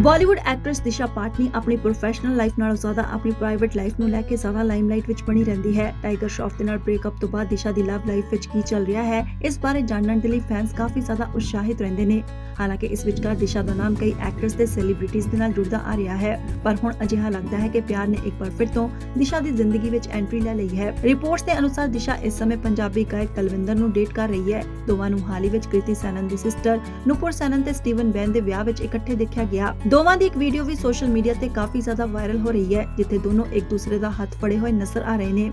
Bollywood actress ਦਿਸ਼ਾ ਪਾਟਨੀ ਆਪਣੀ professional life ਨਾਲੋਂ ਜ਼ਿਆਦਾ ਆਪਣੀ ਪ੍ਰਾਈਵੇਟ ਲਾਈਫ ਨੂੰ ਲੈ ਕੇ ਜ਼ਿਆਦਾ ਲਾਈਮਲਾਈਟ ਵਿੱਚ ਬਣੀ ਰਹਿੰਦੀ ਹੈ। ਟਾਈਗਰ ਸ਼ਰਾਫ ਦੇ ਨਾਲ ਬ੍ਰੇਕਅਪ ਤੋਂ ਬਾਅਦ ਦਿਸ਼ਾ ਦੀ ਲਵ ਲਾਈਫ ਵਿੱਚ ਕੀ ਚੱਲ ਰਿਹਾ ਹੈ, ਇਸ ਬਾਰੇ ਜਾਣਨ ਦੇ ਲਈ ਫੈਨਸ ਕਾਫੀ ਜ਼ਿਆਦਾ ਉਤਸ਼ਾਹਿਤ ਰਹਿੰਦੇ ਨੇ। ਹਾਲਾਂਕਿ ਇਸ ਵਿਚਕਾਰ ਦਿਸ਼ਾ ਦਾ ਨਾਮ ਕਈ ਐਕਟਰਸ ਤੇ ਸੈਲੀਬ੍ਰਿਟੀਜ਼ ਦੇ ਨਾਲ ਜੁੜਦਾ ਆ ਰਿਹਾ ਹੈ, ਪਰ ਹੁਣ ਅਜਿਹਾ ਲੱਗਦਾ ਹੈ ਕਿ ਪਿਆਰ ਨੇ ਇੱਕ ਵਾਰ ਫਿਰ ਤੋਂ ਦਿਸ਼ਾ ਦੀ ਜ਼ਿੰਦਗੀ ਵਿੱਚ ਐਂਟਰੀ ਲੈ ਲਈ ਹੈ। ਰਿਪੋਰਟਸ ਦੇ ਅਨੁਸਾਰ ਦਿਸ਼ਾ ਇਸ ਸਮੇਂ ਪੰਜਾਬੀ ਗਾਇਕ ਤਲਵਿੰਦਰ ਨੂੰ ਡੇਟ ਕਰ ਰਹੀ ਹੈ। ਦੋਵਾਂ ਨੂੰ ਹਾਲ ਹੀ ਵਿੱਚ ਕ੍ਰਿਤੀ ਸੈਨਨ ਦੀ ਸਿਸਟਰ ਨੂਪੁਰ ਸੈਨਨ ਤੇ ਸਟੀਵਨ ਬੈਨ ਦੇ ਵਿਆਹ ਵਿੱਚ ਇਕੱਠੇ ਦੇਖਿਆ ਗਿਆ। ਦੋਵਾਂ ਦੀ ਇੱਕ ਵੀਡੀਓ ਵੀ ਸੋਸ਼ਲ ਮੀਡੀਆ ਤੇ ਕਾਫੀ ਜ਼ਿਆਦਾ ਵਾਇਰਲ ਹੋ ਰਹੀ ਹੈ, ਜਿੱਥੇ ਦੋਨੋਂ ਇੱਕ ਦੂਸਰੇ ਦਾ ਹੱਥ ਫੜੇ ਹੋਏ ਨਜ਼ਰ ਆ ਰਹੇ ਨੇ।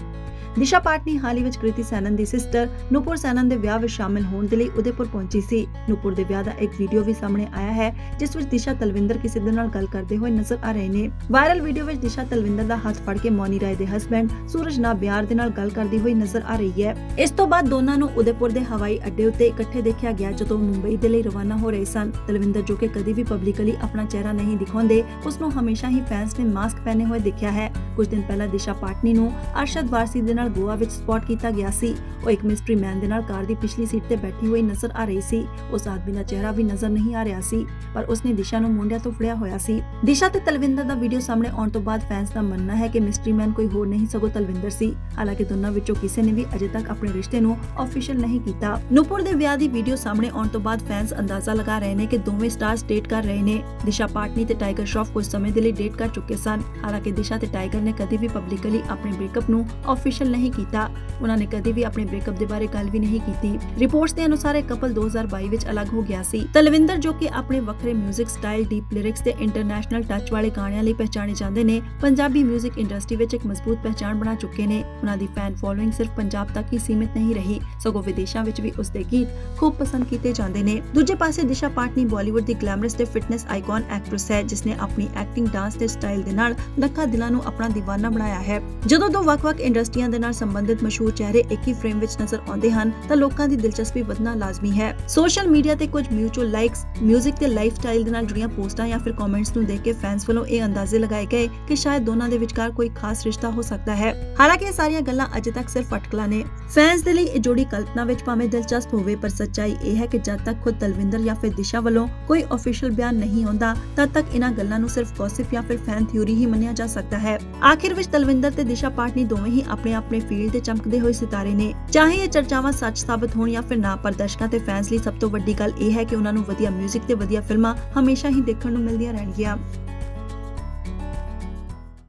ਦਿਸ਼ਾ ਪਾਟਨੀ ਹਾਲ ਹੀ ਵਿੱਚ ਕ੍ਰਿਤੀ ਸੈਨਨ ਦੀ ਸਿਸਟਰ ਨੂਪੁਰ ਸੈਨਨ ਦੇ ਵਿਆਹ ਵਿੱਚ ਸ਼ਾਮਿਲ ਹੋਣ ਦੇ ਲਈ ਉਦੈਪੁਰ ਪਹੁੰਚੀ ਸੀ। ਨੂਪੁਰ ਦੇ ਵਿਆਹ ਦਾ ਇੱਕ ਵੀਡੀਓ ਵੀ ਸਾਹਮਣੇ ਆਇਆ ਹੈ, ਜਿਸ ਵਿੱਚ ਦਿਸ਼ਾ ਤਲਵਿੰਦਰ ਕਿਸੇ ਦੇ ਨਾਲ ਗੱਲ ਕਰਦੇ ਹੋਏ ਨਜ਼ਰ ਆ ਰਹੇ ਨੇ। ਵਾਇਰਲ ਵੀਡੀਓ ਵਿੱਚ ਦਿਸ਼ਾ ਤਲਵਿੰਦਰ ਦਾ ਹੱਥ ਫੜ ਕੇ ਮੌਨੀ ਰਾਏ ਦੇ ਹਸਬੰਡ ਸੂਰਜ ਨਾਬਿਆਰ ਦੇ ਨਾਲ ਗੱਲ ਕਰਦੀ ਹੋਈ ਨਜ਼ਰ ਆ ਰਹੀ ਹੈ। ਇਸ ਤੋਂ ਬਾਅਦ ਦੋਨਾਂ ਨੂੰ ਉਦੈਪੁਰ ਦੇ ਹਵਾਈ ਅੱਡੇ ਉੱਤੇ ਇਕੱਠੇ ਦੇਖਿਆ ਗਿਆ, ਜਦੋਂ ਮੁੰਬਈ ਦੇ ਲਈ ਰਵਾਨਾ ਹੋ ਰਹੇ ਸਨ। ਤਲਵਿੰਦਰ ਜੋ ਕਿ ਕਦੀ ਵੀ ਪਬਲਿਕਲੀ ਆਪਣਾ ਚਿਹਰਾ ਨਹੀਂ ਦਿਖਾਉਂਦੇ ਉਸ ਨੂੰ ਹਮੇਸ਼ਾ ਹੀ ਫੈਨਸ ਨੇ ਮਾਸਕ ਪਹਿਨੇ ਹੋਏ ਦੇਖਿਆ ਹੈ। ਕੁਝ ਦਿਨ ਪਹਿਲਾਂ ਦਿਸ਼ਾ ਪਾਟਨੀ ਨੂੰ ਅਰਸ਼ਦ ਵਾਰਸੀ ਦੇ ਨਾਲ ਗੋਆ ਵਿੱਚ ਸਪੌਟ ਕੀਤਾ ਗਿਆ ਸੀ। ਉਹ ਇੱਕ ਮਿਸਟਰੀ ਮੈਨ ਦੇ ਨਾਲ ਕਾਰ ਦੀ ਪਿਛਲੀ ਸੀਟ ਤੇ ਬੈਠੀ ਹੋਈ ਨਜ਼ਰ ਆ ਰਹੀ ਸੀ। ਉਸ ਆਦਮੀ ਦਾ ਚਿਹਰਾ ਵੀ ਨਜ਼ਰ ਨਹੀਂ ਆ ਰਿਹਾ ਸੀ, ਪਰ ਉਸਨੇ ਦਿਸ਼ਾ ਨੂੰ ਮੁੰਡਿਆਂ ਤੋਂ ਫੜਿਆ ਹੋਇਆ ਸੀ। ਦਿਸ਼ਾ ਤੇ ਤਲਵਿੰਦਰ ਦਾ ਵੀਡੀਓ ਸਾਹਮਣੇ ਆਉਣ ਤੋਂ ਬਾਅਦ ਫੈਨਸ ਦਾ ਮੰਨਣਾ ਹੈ ਕਿ ਮਿਸਟਰੀ ਮੈਨ ਕੋਈ ਹੋਰ ਨਹੀਂ, ਸਗੋਂ ਤਲਵਿੰਦਰ ਸੀ। ਹਾਲਾਂਕਿ ਦੋਨਾਂ ਵਿੱਚੋਂ ਕਿਸੇ ਨੇ ਵੀ ਅਜੇ ਤੱਕ ਆਪਣੇ ਰਿਸ਼ਤੇ ਨੂੰ ਅਫੀਸ਼ੀਅਲ ਨਹੀਂ ਕੀਤਾ। ਨੂਪੁਰ ਦੇ ਵਿਆਹ ਦੀ ਵੀਡੀਓ ਸਾਹਮਣੇ ਆਉਣ ਤੋਂ ਬਾਅਦ ਫੈਨਸ ਅੰਦਾਜ਼ਾ ਲਗਾ ਰਹੇ ਨੇ ਕਿ ਦੋਵੇਂ ਸਟਾਰਸ ਡੇਟ ਕਰ ਰਹੇ ਨੇ। ਦਿਸ਼ਾ ਪਾਟਨੀ ਤੇ ਟਾਈਗਰ ਸ਼ਰਾਫ ਕੁਝ ਸਮੇਂ ਦੇ ਲਈ ਡੇਟ ਕਰ ਚੁੱਕੇ ਸਨ। ਹਾਲਾਂਕਿ ਦਿਸ਼ਾ ਤੇ ਟਾਈਗਰ ਨੇ ਕਦੇ ਵੀ ਪਬਲਿਕਲੀ ਆਪਣੇ ਬ੍ਰੇਕਅਪ ਨੂੰ ਅਫੀਸ਼ੀਅਲ ਨਹੀਂ ਕੀਤਾ। ਉਹਨਾਂ ਨੇ ਕਦੇ ਵੀ ਆਪਣੇ ਬ੍ਰੇਕਅਪ ਦੇ ਬਾਰੇ ਗੱਲ ਵੀ ਨਹੀਂ ਕੀਤੀ। ਰਿਪੋਰਟਸ ਦੇ ਅਨੁਸਾਰ ਇਹ ਕਪਲ 2022 ਵਿੱਚ ਅਲੱਗ ਹੋ ਗਿਆ ਸੀ। ਤਲਵਿੰਦਰ ਜੋ ਕਿ ਆਪਣੇ ਵੱਖਰੇ 뮤직 ਸਟਾਈਲ ਡੀਪ ਲਿਰਿਕਸ ਤੇ ਇੰਟਰਨੈਸ਼ਨਲ ਟੱਚ ਵਾਲੇ ਗਾਣਿਆਂ ਲਈ ਪਹਿਚਾਣੇ ਜਾਂਦੇ ਨੇ, ਪੰਜਾਬੀ 뮤직 ਇੰਡਸਟਰੀ ਵਿੱਚ ਇੱਕ ਮਜ਼ਬੂਤ ਪਹਿਚਾਣ ਬਣਾ ਚੁੱਕੇ ਨੇ। ਉਹਨਾਂ ਦੀ ਫੈਨ ਫੋਲੋਇੰਗ ਸਿਰਫ ਪੰਜਾਬ ਤੱਕ ਹੀ ਸੀਮਿਤ ਨਹੀਂ ਰਹੀ। ਸਗੋਂ ਵਿਦੇਸ਼ਾਂ ਵਿੱਚ ਵੀ ਉਸਦੇ ਗੀਤ ਖੂਬ ਪਸੰਦ ਕੀਤੇ ਜਾਂਦੇ ਨੇ। ਦੂਜੇ ਪਾਸੇ ਦਿਸ਼ਾ ਪਾਟਨੀ ਬਾਲੀਵੁੱਡ ਦੀ ਗਲੈਮਰਸ ਤੇ ਫਿਟਨੈਸ ਆਈਕਨ ਐਕਟ੍ਰੈਸ ਹੈ ਜਿਸ ਨੇ ਆਪਣੀ ਐਕਟਿੰਗ ਡਾਂਸ ਤੇ ਸਟਾਈਲ ਦੇ ਨਾਲ ਦੱਖਾ ਦਿਲਾਂ ਨੂੰ ਆਪਣਾ ਦੀਵਾਨਾ ਬਣਾਇਆ ਹੈ। ਜਦੋਂ ਦੋ ਵੱਖ-ਵੱਖ ਇੰਡਸਟਰੀਆਂ ਦੇ ਨਾਲ ਸੰਬੰਧਿਤ ਮਸ਼ਹੂਰ ਚਿਹਰੇ ਇੱਕ ਹੀ ਫਰੇਮ ਵਿੱਚ ਨਜ਼ਰ ਆਉਂਦੇ ਹਨ, ਤਾਂ ਲੋਕਾਂ ਦੀ ਦਿਲਚਸਪੀ ਵਧਣਾ ਲਾਜ਼ਮੀ ਹੈ। ਸੋਸ਼ਲ ਮੀਡੀਆ ਤੇ ਕੁਝ ਮਿਊਚੁਅਲ ਲਾਈਕਸ 뮤직 ਤੇ ਲਾਈਫ ਦੇ ਨਾਲ ਜੁੜੀਆਂ ਪੋਸਟਾਂ ਜਾਂ ਫਿਰ ਕਮੈਂਟਸ ਨੂੰ ਦੇਖ ਕੇ ਫੈਨਸ ਵੱਲੋਂ ਇਹ ਅੰਦਾਜ਼ੇ ਲਗਾਏ ਗਏ ਕਿ ਸ਼ਾਇਦ ਦੋਨਾਂ ਦੇ ਵਿਚਕਾਰ ਕੋਈ ਖਾਸ ਰਿਸ਼ਤਾ ਹੋ ਸਕਦਾ ਹੈ। ਹਾਲਾਂਕਿ ਇਹ ਸਾਰੀਆਂ ਗੱਲਾਂ ਅਜੇ ਤੱਕ ਸਿਰਫ ਅਟਕਲਾਂ ਨੇ। ਫੈਨਸ ਦੇ ਲਈ ਇਹ ਜੋੜੀ ਕਲਪਨਾ ਵਿੱਚ ਭਾਵੇਂ ਦਿਲਚਸਪ ਹੋਵੇ, ਪਰ ਸੱਚਾਈ ਇਹ ਹੈ ਕਿ ਜਦ ਤੱਕ ਖੁਦ ਤਲਵਿੰਦਰ ਜਾਂ ਫਿਰ ਦਿਸ਼ਾ ਵੱਲੋਂ ਕੋਈ ਅਫੀਸ਼ੀਅਲ ਬਿਆਨ ਨਹੀਂ ਆਉਂਦਾ, ਤਦ ਤੱਕ ਇਹਨਾਂ ਗੱਲਾਂ ਨੂੰ ਸਿਰਫ ਗੌਸਿਪ ਜਾਂ ਫਿਰ ਫੈਨ ਥਿਊਰੀ ਹੀ ਮੰਨਿਆ ਜਾ ਸਕਦਾ ਹੈ। ਆਖਿਰ ਵਿੱਚ ਤਲਵਿੰਦਰ ਤੇ ਦਿਸ਼ਾ ਪਾਟਨੀ ਦੋਵੇਂ ਹੀ ਆਪਣੇ ਆਪ ਆਪਣੇ ਫੀਲਡ ਤੇ ਚਮਕਦੇ ਹੋਏ ਸਿਤਾਰੇ ਨੇ, ਚਾਹੇ ਇਹ ਚਰਚਾਵਾਂ ਸੱਚ ਸਾਬਤ ਹੋਣ ਜਾਂ ਫਿਰ ਨਾ, ਪਰ ਦਰਸ਼ਕਾਂ ਤੇ ਫੈਨਸ ਲਈ ਸਭ ਤੋਂ ਵੱਡੀ ਗੱਲ ਇਹ ਹੈ ਕਿ ਉਹਨਾਂ ਨੂੰ ਵਧੀਆ 뮤직 ਤੇ ਵਧੀਆ ਫਿਲਮਾਂ ਹਮੇਸ਼ਾ ਹੀ ਦੇਖਣ ਨੂੰ ਮਿਲਦੀਆਂ ਰਹਿਣਗੀਆਂ।